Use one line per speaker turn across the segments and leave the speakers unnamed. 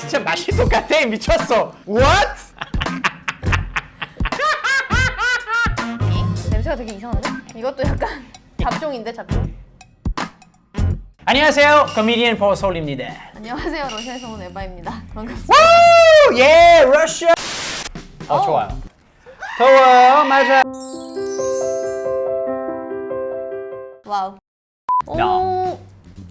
진짜 맛이 똑같아 미쳤어. What?
냄새가 되게 이상한데? 이것도 약간 잡종인데 잡종?
안녕하세요, 코미디언 포솔입니다.
안녕하세요 러시아에서 온 에바입니다 반갑습니다
우! 예, 러시아. 어,
어.
좋아요. 더워요, 맞아.
와우 오
야.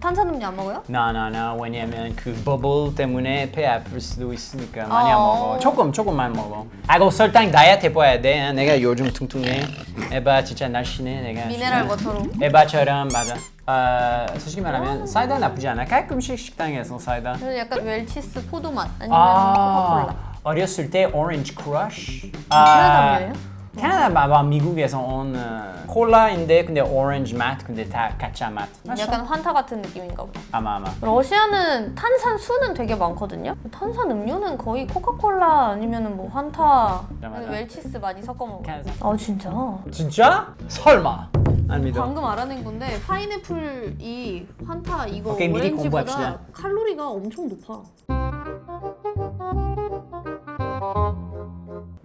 탄산음료 안 먹어요?
나나나 왜냐면 그 버블 때문에 배 아플 수도 있으니까 많이 안
어.
먹어. 조금 조금만 먹어. 아고 설탕 다이어트 해봐야 돼. 내가 요즘 퉁퉁해. 에바 진짜 날씬해. 내가
미네랄. 워터로
에바처럼 맞아. 아 솔직히 말하면 사이다 나쁘지 않아. 가끔씩 식당에서 사이다.
저는 약간 웰치스 포도 맛 아니면 코카콜라
아 어렸을 때 오렌지 크러쉬.
캐나다 음료예요?
캐나다 마 미국에서 온 어, 콜라인데 근데 오렌지 맛 근데 다 가짜 맛. 맛있어.
약간 환타 같은 느낌인가 보다
아마 아마.
러시아는 탄산수는 되게 많거든요 탄산 음료는 거의 코카콜라 아니면 뭐 환타
맞아, 맞아.
웰치스 많이 섞어 먹어
캐나다.
아 진짜?
진짜? 설마? 안 믿어.
방금 알아낸 건데 파인애플이 환타 이거
오케이, 미리
오렌지보다
공부합시다.
칼로리가 엄청 높아
왜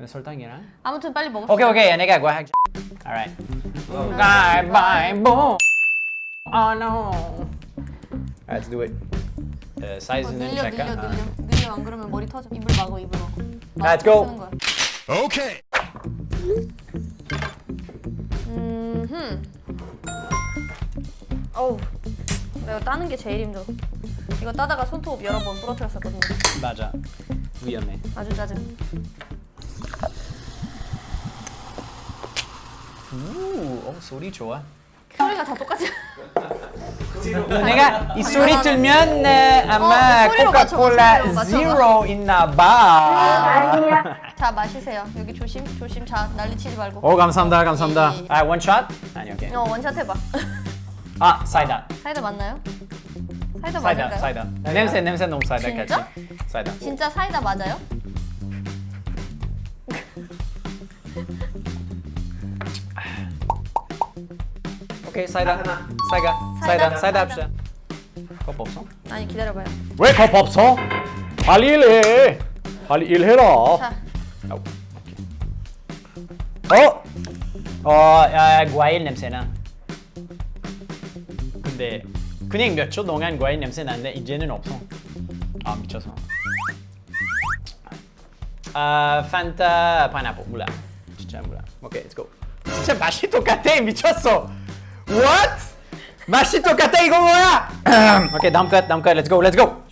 설탕이랑?
아무튼 빨리 먹읍시다
오케이 오케이 내가 뭐 할게. Alright. 가위바위보. Oh no. Let's do it. 어,
어,
사이즈는
늘려 늘려
잠깐.
늘려 늘려 안 그러면 머리 터져 입을 막어 입을 막어
Let's go.
쓰는 거야.
Okay.
음흠 어우 내가 따는 게 제일 힘들어 이거 따다가 손톱 여러 번 부러뜨렸었거든요
아, 맞아. 위험해.
아주 짜증
우, 어, 소리 좋아.
소리가 다 똑같지
내가 이 소리 들면 네, 아마
어, 소리로 맞춰,
코카콜라
소리로 맞춰.
제로 있나 봐.
자 마시세요 여기 조심 조심 자 난리 치지 말고
오 감사합니다 감사합니다.
예, 예.
아 원샷? 아니 오케이.
어 원샷 해봐
아 사이다.
사이다 맞나요? 사이다
사이다
맞을까요?
사이다. 냄새 냄새 너무 사이다
진짜?
같이. 사이다.
진짜 사이다 맞아요?
오케이 사이다. 사이다. 사이다. 사이다 합시다. 컵 없어?
아니 기다려봐요
왜컵 없어? 빨리 일해. 빨리 일해라.
자
아우, 오케이. 어? 어, 야, 과일 냄새나. 근데 그냥 몇 초 동안 과일 냄새 나는데 이제는 없어. 아 미쳐서. 아, 판타 파인애플 몰라. 진짜 몰라. 오케이, let's go. 진짜 맛이 똑같아 미쳤어. What? 맛이 똑같아 이거 뭐야? 오케이 다음 컷 다음 컷 let's go let's go.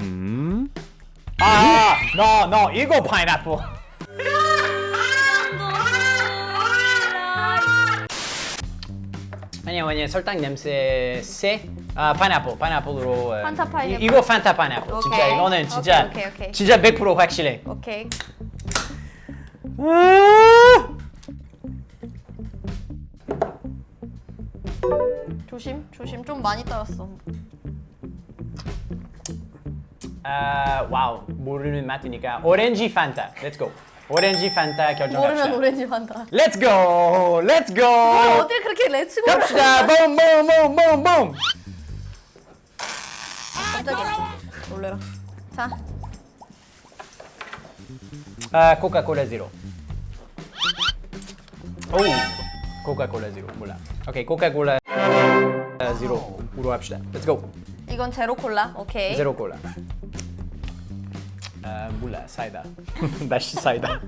아, no no 이거 파인애플. 아니야 아니야 설탕 냄새 세. 아 파인애플 파인애플로. 어,
판타 파인애플.
이- 이거 판타 파인애플. 진짜
오케이.
이거는 진짜
오케이, 오케이, 오케이.
진짜 100% 확실해.
오케이 조심 조심 좀 많이 따랐어
아 와우 모르는 맛이니까 오렌지 판타. Let's go. 오렌지 판타 결정합시다.
모르면 오렌지 판다
Let's go. Let's go.
어딜 그렇게 렛츠고
갑시다. 봄봄봄봄봄.
깜짝이야 놀래라 자
아 코카콜라 제로. 오 코카콜라 제로 몰라. 오케이 코카콜라 제로로 합시다. Let's go.
이건 제로 콜라 오케이
제로 콜라. 아 몰라 사이다. 다시 사이다.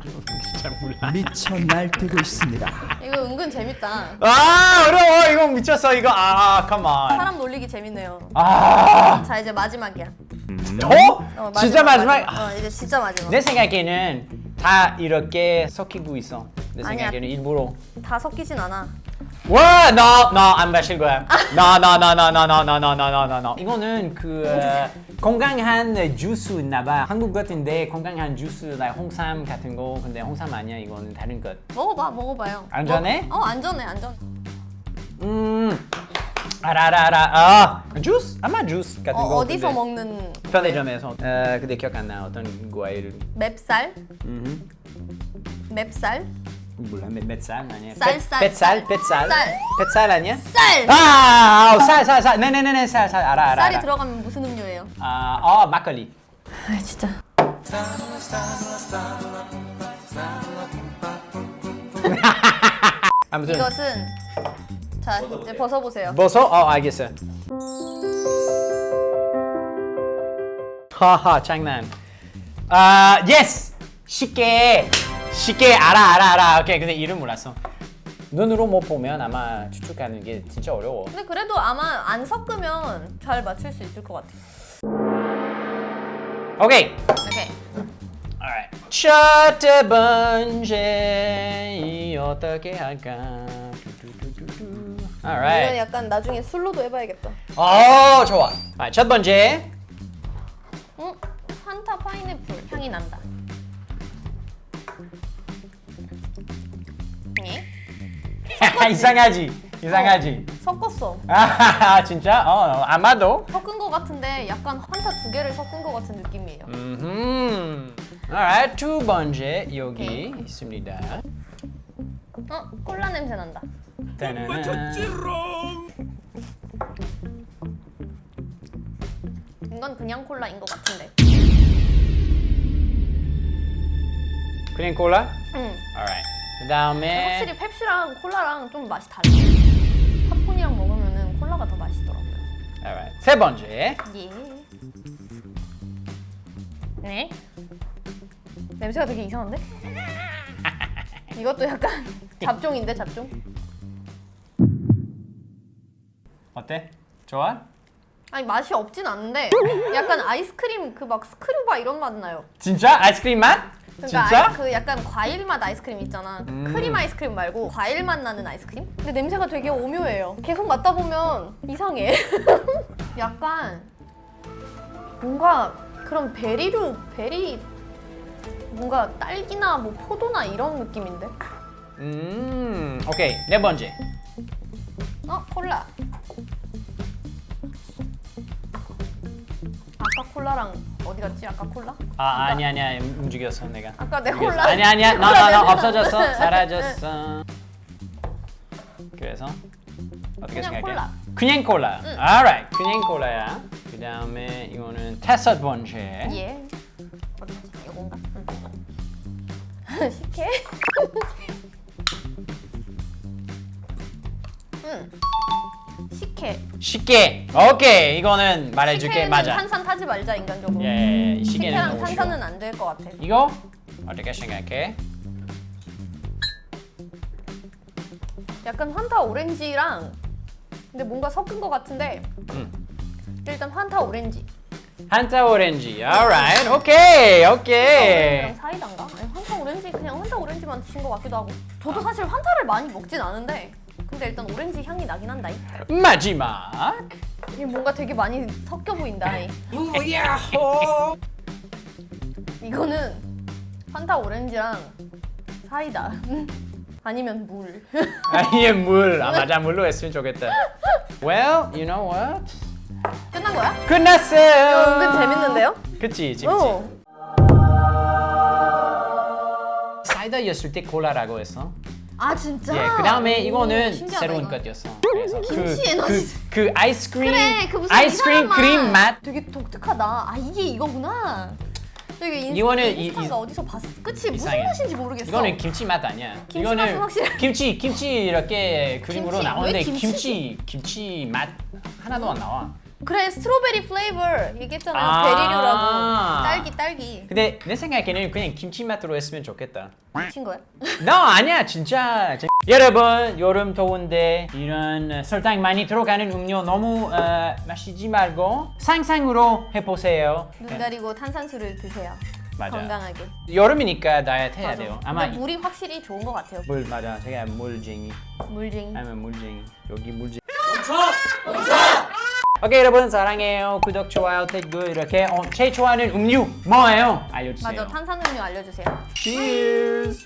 진짜 몰라.
미쳐 날뛰고 있습니다.
이거 은근 재밌다
아 어려워 이거 미쳤어 이거 아 come on.
사람 놀리기 재밌네요
아
자 이제 마지막이야
어?
어,
진짜 마지막.
어 이제 진짜 마지막
내 생각에는 다 이렇게 섞이고 있어. 내
아니야.
생각에는 일부러.
다 섞이진 않아
와, 나, 나 안 마실 거야. 나, 나, 나, 나, 나, 나, 나, 나, 나, 나, 나, 나. 이거는 그 어, 건강한 주스 있나봐. 한국 같은데 건강한 주스, 나 홍삼 같은 거. 근데 홍삼 아니야. 이거는 다른 것.
먹어봐 먹어봐요
안전해?
어, 어 안전해 안전
음, 알아. 아, 주스? 아마 주스 같은
어,
거.
어디서
근데
먹는
편의점에서. 어, 근데 기억 안 나. 어떤 과일.
맵쌀
음,
맵쌀
몰라. 몇, 몇 살? 아니야.
쌀,
뱃-
쌀,
뱃살?
쌀.
뱃살?
쌀.
뱃살 아니야?
쌀
아, 아우, 쌀, 쌀, 쌀. 네네네네, 쌀, 쌀. 알아, 알아.
쌀이
알아.
들어가면 무슨 음료예요?
아, 어, 막걸리.
아 진짜
아무튼
이것은 자 이제 벗어보세요.
벗어? 어 알겠어. 하하 장난. 아 예스 쉽게 쉽게 알아 알아 알아. 오케이 근데 이름 몰랐어. 눈으로 못 보면 아마 추측하는 게 진짜 어려워.
근데 그래도 아마 안 섞으면 잘 맞출 수 있을 것 같아요.
오케이.
오케이.
Alright. 첫 번째 이 어떻게 할까? 두두두두두.
이건
Alright.
약간 나중에 술로도 해봐야겠다.
어 좋아. Alright, 첫 번째.
응? 판타 파인애플 향이 난다.
이상하지. 이상하지.
섞었어.
아 진짜? 어 아마도.
섞은 것 같은데 약간 환타 두 개를 섞은 것 같은 느낌이에요.
음. Alright 두 번째 여기
오케이.
있습니다.
어? 콜라 냄새 난다.
따나나.
이건 그냥 콜라인 것 같은데.
그냥 콜라?
응.
Alright. 그 다음에
확실히 펩시랑 콜라랑 좀 맛이 달라. 팝콘이랑 먹으면은 콜라가 더 맛있더라고요.
Alright. 세 번째.
예. 네. 냄새가 되게 이상한데? 이것도 약간 잡종인데 잡종?
어때? 좋아?
아니 맛이 없진 않은데 약간 아이스크림 그 막 스크류바 이런 맛 나요.
진짜? 아이스크림 맛?
그러니까
진짜?
아이- 그 약간 과일 맛 아이스크림 있잖아. 그
음.
크림 아이스크림 말고 과일 맛 나는 아이스크림? 근데 냄새가 되게 오묘해요. 계속 맡다 보면 이상해. 약간 뭔가 그런 베리류 베리 뭔가 딸기나 뭐 포도나 이런 느낌인데?
음, 오케이. 네 번째.
어 콜라. 콜라랑 어디 갔지? 아까 콜라?
아, 아니 아니야. 움직였어, 내가.
아까 내
움직였어.
콜라.
아니 아니야.
콜라
너너너
냄새
없어졌어.
나.
사라졌어. 그래서 어떻게
그냥
생각해?
콜라.
그냥 콜라.
응.
Alright. 그냥 콜라야. 그 다음에 이거는 다섯 번째.
예. 어디지? 이건가? 응. 식혜? 응. 식혜.
쉽게. 오케이. 이거는 말해줄게.
식혜는
맞아.
탄산 타지 말자 인간적으로.
예, 시계는
식혜랑
너무
탄산은. 안 될 것 같아.
이거 어떻게 생각해?
약간 환타 오렌지랑 근데 뭔가 섞은 것 같은데
음.
일단 환타 오렌지.
한타 오렌지. Alright. 오케이. 오케이.
오렌지랑 사이다인가? 아니, 환타 오렌지 그냥 환타 오렌지만 드신 것 같기도 하고. 저도 사실 환타를 많이 먹진 않은데 근데 일단 오렌지 향이 나긴 한다. 이.
마지막.
이게 뭔가 되게 많이 섞여 보인다. 이.
야호.
이거는 환타 오렌지랑 사이다. 아니면 물.
아예 물. 아 맞아 물로 했으면 좋겠다. Well, you know what?
끝난 거야?
끝났어요.
은근 재밌는데요?
그치, 재밌지.
어.
사이다였을 때 콜라라고 했어.
아 진짜?
예, 그 다음에
오,
이거는
신기하다,
새로운. 것이었어. 그래서
김치
그,
에너지.
그, 그 아이스크림,
그래 그 무슨
아이스크림
이상한
크림 맛.
되게 독특하다. 아 이게 이거구나. 이게 인,
이거는 이-
인스타가
이-
어디서 봤어? 그치 무슨
이상해.
맛인지 모르겠어.
이거는 김치 맛 아니야.
김치 맛은 확실해.
김치, 김치 이렇게 그림으로? 나오는데
왜 김치?
김치, 김치 맛 하나도 안 나와.
그래 스트로베리 플레이버 얘기했잖아요.
아.
베리류라고. 딸기 딸기.
근데 내 생각에는 그냥 김치 맛으로 했으면 좋겠다.
미친 거야?
너 아니야 진짜 재- 여러분 여름 더운데 이런 설탕 많이 들어가는 음료 너무 어, 마시지 말고 상상으로 해보세요
눈 가리고 탄산수를 드세요.
맞아.
건강하게.
여름이니까 다이어트 해야
맞아.
돼요 아마
근데 물이 확실히 좋은 것 같아요.
물 맞아 제가 물쟁이
물쟁이.
아니면 물쟁이 여기 물쟁이 오케이 여러분. 사랑해요. 구독 좋아요 댓글 이렇게 어, 제일 좋아하는 음료 뭐예요? 알려주세요.
맞아. 탄산음료 알려주세요.
Cheers